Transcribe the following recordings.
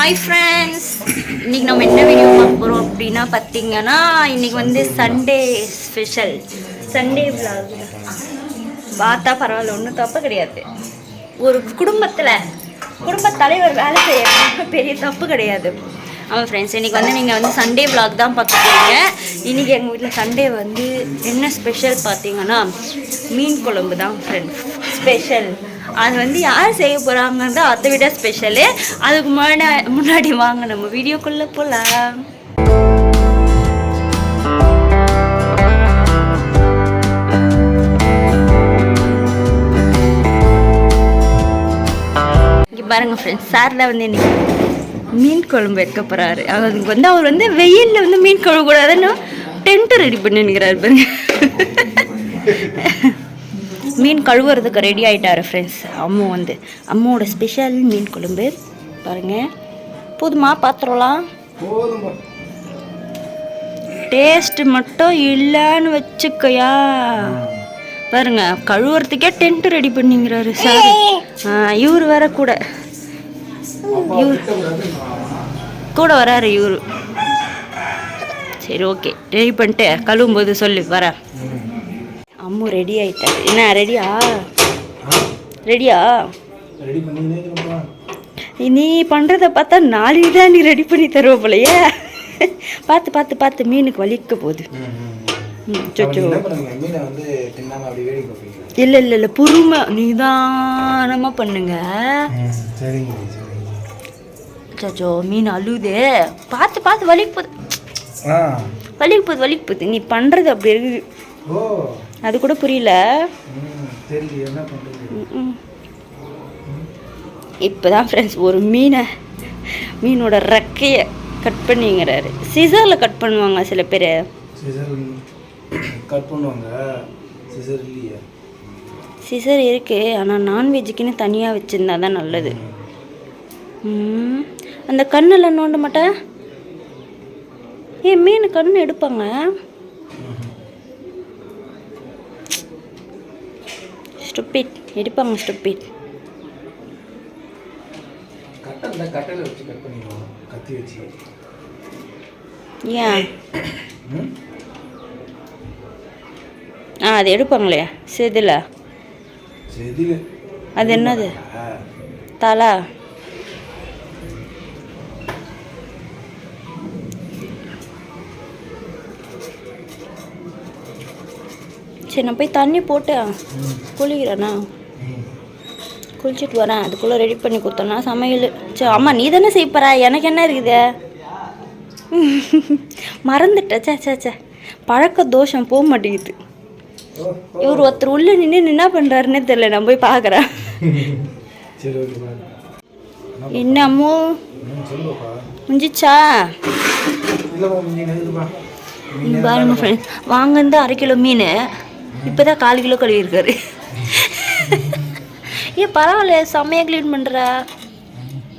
Hi friends இன்னைக்கு நம்ம என்ன வீடியோ பார்க்க போகிறோம் அப்படின்னா பார்த்தீங்கன்னா இன்னைக்கு வந்து சண்டே ஸ்பெஷல் சண்டே vlog. பார்த்தா பரவாயில்ல ஒன்றும் தப்பு கிடையாது. ஒரு குடும்பத்தில் குடும்ப தலைவர் வேலை செய்ய பெரிய தப்பு கிடையாது. ஆமாம் ஃப்ரெண்ட்ஸ் இன்றைக்கி வந்து நீங்கள் வந்து சண்டே விளாக் தான் பார்க்க இன்றைக்கி இன்னைக்கு எங்கள் வீட்டில் சண்டே வந்து என்ன ஸ்பெஷல் பார்த்தீங்கன்னா மீன் குழம்பு தான் ஃப்ரெண்ட்ஸ் ஸ்பெஷல் அது வந்து யார் செய்ய போகிறாங்கன்றது அதை விட ஸ்பெஷலு அதுக்கு முன்னாடி முன்னாடி வாங்க நம்ம வீடியோக்குள்ளே போகலாம் இங்கே பாருங்க ஃப்ரெண்ட்ஸ் சாரில் வந்து இன்னைக்கு மீன் குழம்பு வைக்க போகிறாரு அதுக்கு வந்து அவர் வந்து வெயிலில் வந்து மீன் குழம்பு கூடாதுன்னு டென்ட்டு ரெடி பண்ணி நிற்கிறாரு பாருங்க. மீன் கழுவுறதுக்கு ரெடி ஆகிட்டாரு ஃப்ரெண்ட்ஸ் அம்மு வந்து. அம்மாவோட ஸ்பெஷல் மீன் குழம்பு. பாருங்கள் போதுமா பாத்திரம்லாம்? டேஸ்ட் மட்டும் இல்லைன்னு வச்சுக்கயா. பாருங்க கழுவுறதுக்கே டென்ட் ரெடி பண்ணிங்கிறாரு சார் இவர் வர கூட. இவர் கூட வராரு இவர். சரி ஓகே ரெடி பண்ணிட்டு கழுவும் போது சொல்லு வரேன். அம்மு ரெடி ஆயிட்டாரு என்ன ரெடியா ரெடியா ரெடி நீ பண்ணுறத பார்த்தா நாளைக்கு தான் நீ ரெடி பண்ணி தருவ போலையே. பார்த்து பார்த்து பார்த்து மீனுக்கு வலிக்க போகுது. இல்லை இல்லை இல்லை. பொறுமை. நிதானமாக பண்ணுங்க. சச்சோ மீன் அழுதே. பார்த்து பார்த்து வலிக்கு போகுது வலிக்கு போகுது வலிக்கு போகுது நீ பண்ணுறது அப்படி இருக்குது ஓ. அது கூட புரியல. இப்போ தான் ஃப்ரெண்ட்ஸ் ஒரு மீனை மீனோட ரெக்கையை கட் பண்ணிங்கிறாரு. சிசரில் கட் பண்ணுவாங்க சில பேர். சிசர் கட் பண்ணுவாங்க. சிசர் இல்லையே. சிசர் இருக்கு ஆனால் நான்வெஜ்ஜுக்குன்னு தனியாக வச்சுருந்தா தான் நல்லது. அந்த கண்ணெல்லாம் நோண்ட மாட்டேன். ஏன் மீன் கண் எடுப்பாங்க. ஸ்டுப்பிட் எடுப்பாங்க ஸ்டுப்பிட் ஏன்? ஆ அது எடுப்பாங்களே. செதில்? அது என்னது? தலா? சரி நான் போய் தண்ணி போட்டு குளிக்கிறேண்ணா குளிச்சுட்டு வரேன். அதுக்குள்ளே ரெடி பண்ணி கொடுத்தோன்னா சமையல். சரி அம்மா நீ தானே செய்ப்பறா எனக்கு என்ன இருக்குது? மறந்துட்டேன் சே சே சே. பழக்க தோஷம் போக மாட்டேங்குது. இவர் ஒருத்தர் உள்ளே நின்று என்ன பண்ணுறாருன்னே தெரியல. நான் போய் பார்க்குறேன். சரி ஓகே பாரு என்ன அம்மோ? ம் சொல்லுப்பா. முடிஞ்சிச்சா? பாருங்க ஃப்ரெண்ட்ஸ் அரை கிலோ மீன். இப்போ தான் கால் கிலோ கழுவிருக்காரு ஏன் பரவாயில்ல செம்மையாக க்ளீன் பண்ணுறா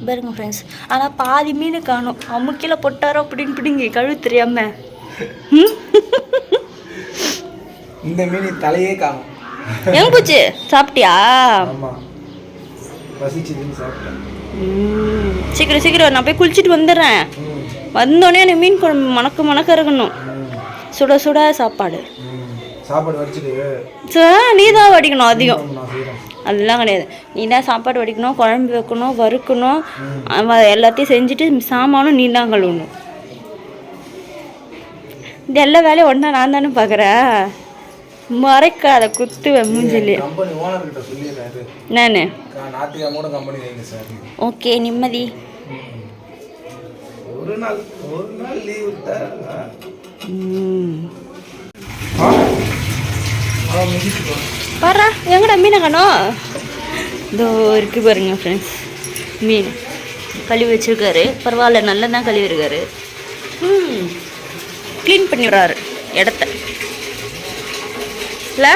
பாருங்க ஃப்ரெண்ட்ஸ் ஆனால் பாதி மீன் காணும். அமுக்கில பொட்டாரோ அப்படின்னு பிடிங்க கழுவு தெரியாம? இந்த மீன் தலையே காணும். எங்க போச்சு? சாப்பிட்டியா? சீக்கிரம் சீக்கிரம் நான் போய் குளிச்சுட்டு வந்துடுறேன். வந்தோடனே எனக்கு மீன் குழம்பு மணக்க மணக்க இருக்கணும். சுட சுட சாப்பாடு. சாப்பாடு வடிச்சிட்டு. நீ தான் வடிக்கணும் அதிகம். அதெல்லாம் கிடையாது. நீ தான் சாப்பாடு வடிக்கணும் குழம்பு வைக்கணும் வறுக்கணும் எல்லாத்தையும் செஞ்சுட்டு சாமானும் நீ தான் கழுவணும். இந்த எல்லா வேலையும் ஒன்றா நான் தானே பார்க்குறேன் மறைக்காத குத்துவேன் மூஞ்சிலே நான்? ஓகே நிம்மதி. ஒரு நாள் ஒரு நாள் லீவ் பாரா எங்கடா மீனை காணோம்? இதோ இருக்கு பாருங்க ஃப்ரெண்ட்ஸ் மீன். கழுவி வச்சிருக்காரு. பரவாயில்ல நல்லா தான் கழுவி இருக்காரு. ம் க்ளீன் பண்ணிடுறாரு இடத்த. இல்லை?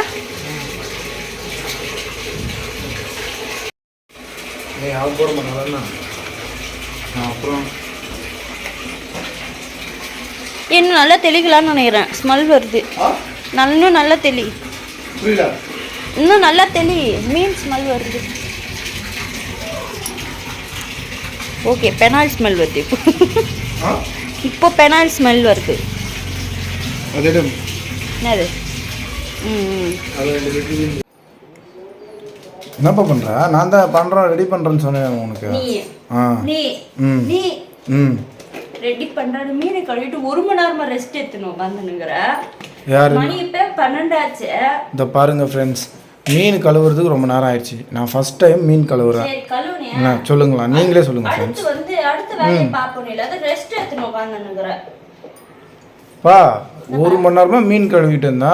இன்னும் நல்லா தெளிக்கலாம்னு நினைக்கிறேன். ஸ்மெல் வருது. நல்ல நல்லா தெளி. இன்னும் நல்லா தெளி. மீன் ஸ்மெல் வருது. ஓகே பெனால் ஸ்மெல் வருது. இப்போ இப்போ பெனால் ஸ்மெல் வருது. என்னது. என்னப்பா பண்ற? நான் தான் பண்றோம் ரெடி பண்றேன்னு சொன்னேன் உனக்கு. நீ நீ ம். நீ. ம். ரெடி பண்றாரு மீனை கழுவிட்டு ஒரு மணி நேரமா ரெஸ்ட் எடுத்துணும் உட்காந்துனுங்கிற யாரு? மணி இப்ப பன்னெண்டாச்சு. இந்த பாருங்க ஃப்ரெண்ட்ஸ் மீன் கழுவுறதுக்கு ரொம்ப நேரம் ஆயிடுச்சு. நான் ஃபர்ஸ்ட் டைம் மீன் கழுவுறேன். என்ன சொல்லுங்களா? நீங்களே சொல்லுங்க ஃப்ரெண்ட்ஸ் வந்து அடுத்த வேலையை பார்ப்போம். இல்ல அது ரெஸ்ட் எடுத்துணும் உட்காந்துனுங்கிற பா ஒரு மணி நேரமா மீன் கழுவிட்டு இருந்தா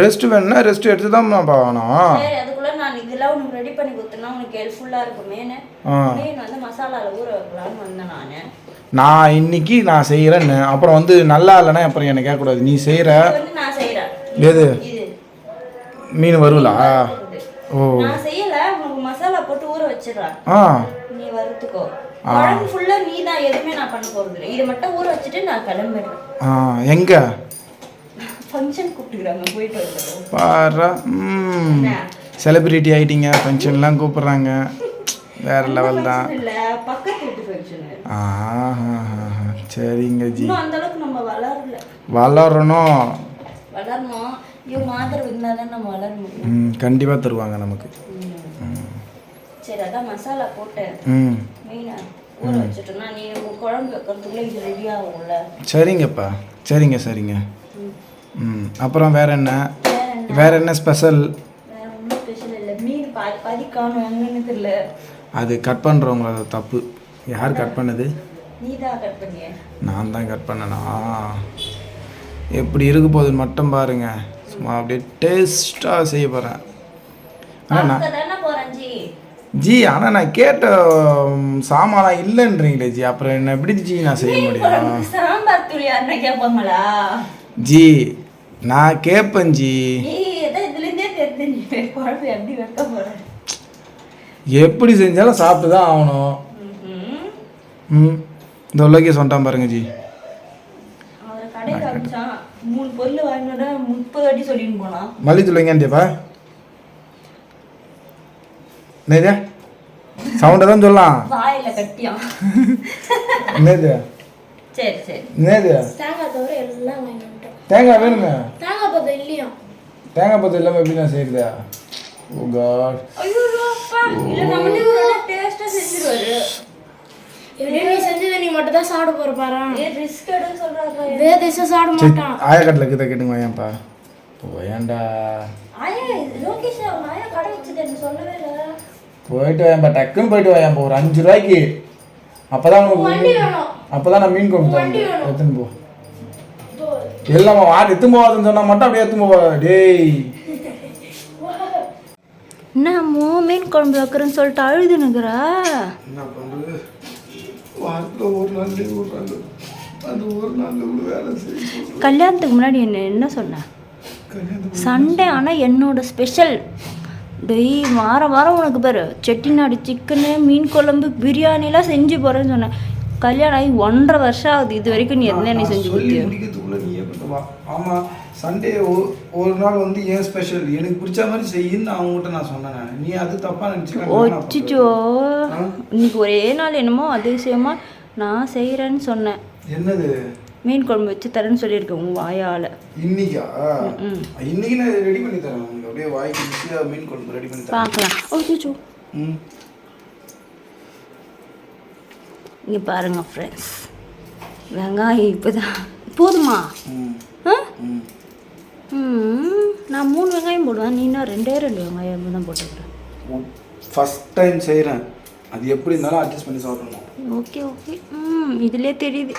ரெஸ்ட் வேணும்னா ரெஸ்ட் எடுத்து தான் நான் வேணும் சரி அதுக்குள்ள நான் இதெல்லாம் உனக்கு ரெடி பண்ணி கொடுத்தேன்னா உனக்கு ஹெல்ப்ஃபுல்லா இருக்குமேனு ஆ. மீன் வந்து மசாலால ஊற வைக்கலாம்னு வந்தேன் நானு. நான் இன்னைக்கு நான் செய்கிறேன்னு அப்புறம் வந்து நல்லா இல்லைன்னா அப்புறம் எனக்கு கேட்கக்கூடாது. நீ செய்கிற எது? மீன் வருவலா. ஓ. ஆ. எங்கே? பாரா. ம். செலிபிரிட்டி ஆயிட்டீங்க. ஃபங்க்ஷன்லாம் கூப்பிட்றாங்க. வேற லெவல் தான். சரிங்க ஜி. இன்னும் அந்த அளவுக்கு நம்ம வளரல. வளரணும். ம் கண்டிப்பாக தருவாங்க நமக்கு. சரி அதான் மசாலா போட்டு ம். சரிங்கப்பா. சரிங்க சரிங்க. ம். அப்புறம் வேற என்ன? வேற என்ன? ஸ்பெஷல் வேற ஒன்றும் ஸ்பெஷல் இல்லை. மீன் பாதி பாதி காணும் எங்கன்னு தெரியல. அது கட் பண்ணுறவங்களோட தப்பு. யார் கட் பண்ணது? நான் தான் கட் பண்ணனா? எப்படி இருக்க போகுதுன்னு மட்டும் பாருங்க. சும்மா அப்படியே டேஸ்ட்டாக செய்ய போகிறேன் ஆனால் நான் ஜி? ஆனால் நான் கேட்ட ம், சாமான்லாம் இல்லைன்றீங்களே ஜி. அப்புறம் என்ன எப்படி ஜி நான் செய்ய முடியும்? ஜி நான் கேட்பேன் ஜி. எப்படி செஞ்சாலும் சாப்பிட்டு தான் ஆகணும். ம். இந்த உள்ளக்கே சொன்னான் பாருங்க ஜி. மூணு பொருள் வாங்கினா முப்பது அடி சொல்லின்னு போனான். மல்லித்தூள் எங்கேண்டியப்பா என்னது? சவுண்டை தான் சொல்லலாம். வாயில சரி சரி. என்னது? தேங்காய் தவிர எல்லாம் தேங்காய் வேணுங்க தேங்காய் பதம் இல்லையா? தேங்காய் பத்து இல்லாமல் எப்படி நான் செய்யறதா ஓ காட் ஐயோ அப்பா. இல்ல நம்மளே டேஸ்டா செஞ்சிருவாரு. எப்படியும் நீ செஞ்சதை நீ மட்டும் தான் சாப்பிட போற பாரு. ஏ ரிஸ்க் எடுன்னு சொல்றாரு வேற தேசம் சாப்பிட சரி மாட்டான். ஆயக்கட்டில் கிட்ட கேட்டுங்க வாயன்ப்பா போயேன்டா ஆயா லோகேஷ் அவன் ஆயா கடை எனக்கு சொல்லவே இல்லை. போயிட்டு வாயன்பா டக்குன்னு போயிட்டு வாயன்பா ஒரு அஞ்சு ரூபாய்க்கு. அப்பதான் உனக்கு அப்பதான் நான் மீன் குழம்பு தரேன் எடுத்துன்னு போ. எல்லாமே வாடி எத்தும் போகாதுன்னு சொன்னா மட்டும் அப்படியே எத்தும் போவா டேய். என்னமோ மீன் குழம்பு வைக்கிறேன்னு சொல்லிட்டு அழுதுனுக்குறா என்ன பண்றது? வாரத்தில் ஒரு நாள் லீவ் விடுறாங்க அந்த ஒரு நாள் வேலை செய்ய கல்யாணத்துக்கு முன்னாடி என்ன என்ன சொன்ன? சண்டே ஆனால் என்னோட ஸ்பெஷல் டெய் வாரம் வாரம் உனக்கு பாரு செட்டிநாடு சிக்கனு மீன் குழம்பு பிரியாணிலாம் செஞ்சு போகிறேன்னு சொன்னேன். கல்யாணம் ஆகி ஒன்றரை வருஷம் ஆகுது இது வரைக்கும் நீ எந்த நீ செஞ்சு கொடுத்தியா சண்டே ஒரு நாள் வந்து ஏன் ஸ்பெஷல் எனக்கு பிடிச்ச மாதிரி செய்யுன்னு அவங்ககிட்ட நான் சொன்னேன் நான். நீ அது தப்பா நினைச்சுக்க இன்னைக்கு ஒரே நாள் என்னமோ அதிசயமா நான் செய்கிறேன்னு சொன்னேன். என்னது? மீன் குழம்பு வச்சு தரேன்னு சொல்லியிருக்கேன் உன் வாயால். இன்னைக்கா. இன்னைக்கு நான் ரெடி பண்ணி தரேன் உங்களுக்கு. அப்படியே வாய்க்கு ருசியா மீன் குழம்பு ரெடி பண்ணி தரேன். பார்க்கலாம். ஓச்சிச்சோ ம். இங்கே பாருங்க ஃப்ரெண்ட்ஸ் வெங்காயம் இப்போ தான் போதுமா ஆ? ம். நான் மூணு வெங்காயம் போடுவேன். நீனா ரெண்டே ரெண்டு வெங்காயம் தான் போட்டுக்கிறேன். ஃபர்ஸ்ட் டைம் செய்கிறேன் அது எப்படி இருந்தாலும் அட்ஜஸ்ட் பண்ணி சாப்பிடணும். ஓகே ஓகே ம் இதுலேயே தெரியுது.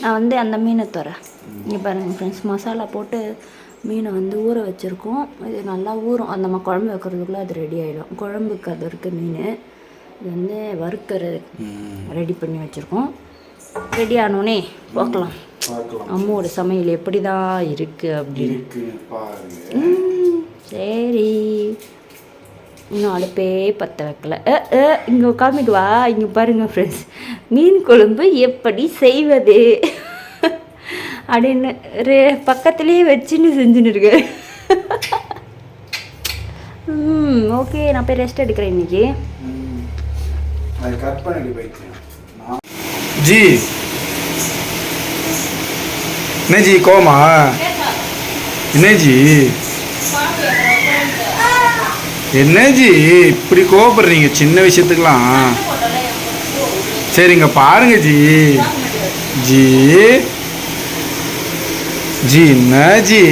நான் வந்து அந்த மீனை தரேன். இங்கே பாருங்கள் ஃப்ரெண்ட்ஸ் மசாலா போட்டு மீனை வந்து ஊற வச்சுருக்கோம். இது நல்லா ஊறும். அந்த நம்ம குழம்பு வைக்கிறதுக்குள்ளே அது ரெடி ஆகிடும் குழம்புக்கு அது இருக்க மீன். இது வந்து வறுக்கிறது ரெடி பண்ணி வச்சுருக்கோம். ரெடி ஆனோடனே பார்க்கலாம். அம்மாவோட சமையல் எப்படி தான் இருக்குது அப்படின்னு இருக்கு பாருங்க. ம், சரி. இன்னும் அடுப்பே பற்ற வைக்கல. இங்கே காமிட்டு வா. இங்கே பாருங்க ஃப்ரெண்ட்ஸ் மீன் குழம்பு எப்படி செய்வது? அப்படின்னு ரே பக்கத்துலேயே வச்சுன்னு செஞ்சுன்னு இருக்கேன் ம் ஓகே நான் போய் ரெஸ்ட் எடுக்கிறேன் இன்னைக்கு. ஜி என்ன ஜி கோமா என்ன ஜி என்ன ஜி இப்படி கோவப்படுறீங்க சின்ன விஷயத்துக்கெல்லாம். சரிங்க பாருங்க ஜி. ஜி. ஜி என்ன ஜி?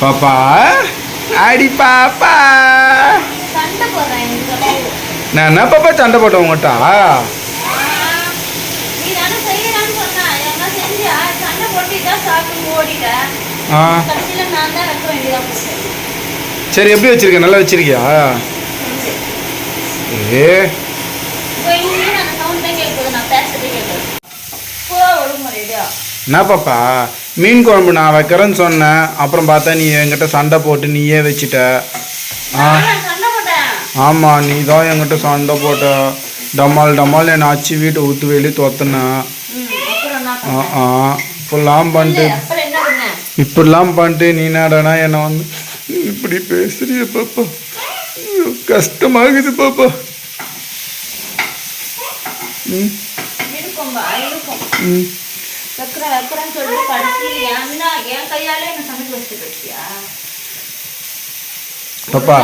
பாப்பா. அடி பாப்பா. நான் என்ன பாப்பா சண்டை போட்டேன் உங்கள்கிட்ட நீ தானே செய்யறான்னு சொன்னா எல்லாம் செஞ்சா சண்டை போட்டுட்டா சாப்பிட்டு ஓடிட்ட ஆ. சரி எப்படி வச்சிருக்க? நல்லா வச்சிருக்கியா? ஏ என்ன பாப்பா? மீன் குழம்பு நான் வைக்கிறேன்னு சொன்னேன். அப்புறம் பார்த்தா நீ என்கிட்ட சண்டை போட்டு நீயே வச்சிட்ட. ஆ. ஆமாம் நீ தான் என்கிட்ட சண்டை போட்ட. டமால் டமால் என்னை அச்சு வீட்டை ஊற்று வெளியே தொத்துன. ம் அப்புறம் நான் ஆ ஆ. இப்படிலாம் பண்ணிட்டு இப்படிலாம் பண்ணிட்டு நீ என்னடனா என்னை வந்து இப்படி பேசுறிய பாப்பா. கஷ்டமாகுது பாப்பா. பாப்பா.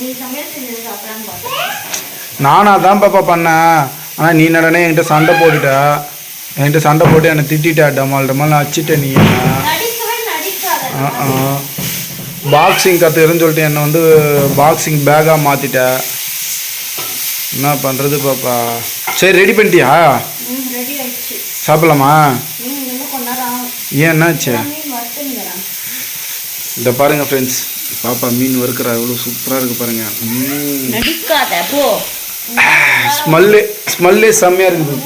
நீ சமையல் செஞ்சது சாப்பிடலான்னு பார்த்தேன் நானாக தான் பாப்பா பண்ணேன். ஆனால் நீ நடனே என்கிட்ட சண்டை போட்டுட்ட. என்கிட்ட சண்டை போட்டு என்னை திட்டிட்ட. டமால் டமால் நான் அச்சிட்ட நீ என்ன? பாக்ஸிங் கற்றுக்கிறேன்னு சொல்லிட்டு என்னை வந்து பாக்ஸிங் பேக்காக மாற்றிட்ட என்ன பண்ணுறது பாப்பா? சரி ரெடி பண்ணிட்டியா? சாப்பிடலாமா? ஏன் என்னாச்சு? இந்த பாருங்க ஃப்ரெண்ட்ஸ் பாப்பா மீன் வறுக்கிறா. எவ்வளோ சூப்பராக இருக்கு பாருங்க. நடிக்காத போ. ஸ்மெல்லு ஸ்மெல்லே செம்மையாக இருக்குது.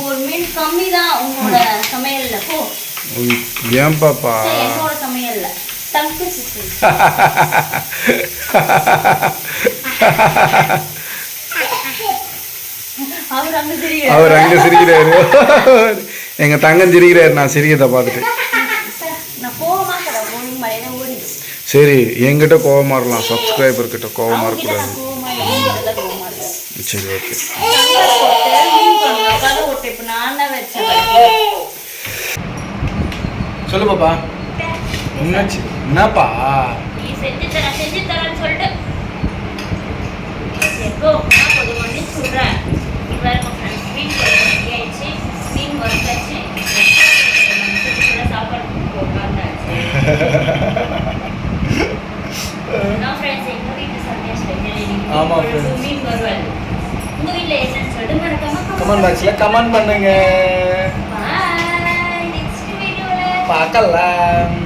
ஏன் பாப்பா சரி, என்னோட சமையல்ல தம்பி சிஸ்டர் அவர் அங்க தெரியும் அவர் அங்கே சிரிக்கிறாரு. எங்க தங்கம் சிரிக்கிறாரு நான் சிரிக்கிறத பார்த்துட்டு. சரி என்கிட்ட கோவமா இருக்கலாம். சப்ஸ்கிரைபர் கிட்ட கோவமா அவங்ககிட்ட இருக்கக்கூடாது. சரி ஓகே சொல்லு பாப்பா. என்னாச்சு? என்னப்பா? நீ செஞ்சு தரேன் செஞ்சு தரேன்னு சொல்லிட்டு எப்போ கொஞ்சம் பண்ணி சொல்கிறேன் இப்போ ஃப்ரெண்ட்ஸ் மீன் குழம்பு ரெடி ஆயிடுச்சு. மீன் வறுத்தாச்சு. சாப்பாடு உட்காந்தாச்சு கமெண்ட் பாக்ஸ்ல கமெண்ட் பண்ணுங்க. பார்க்கலாம்.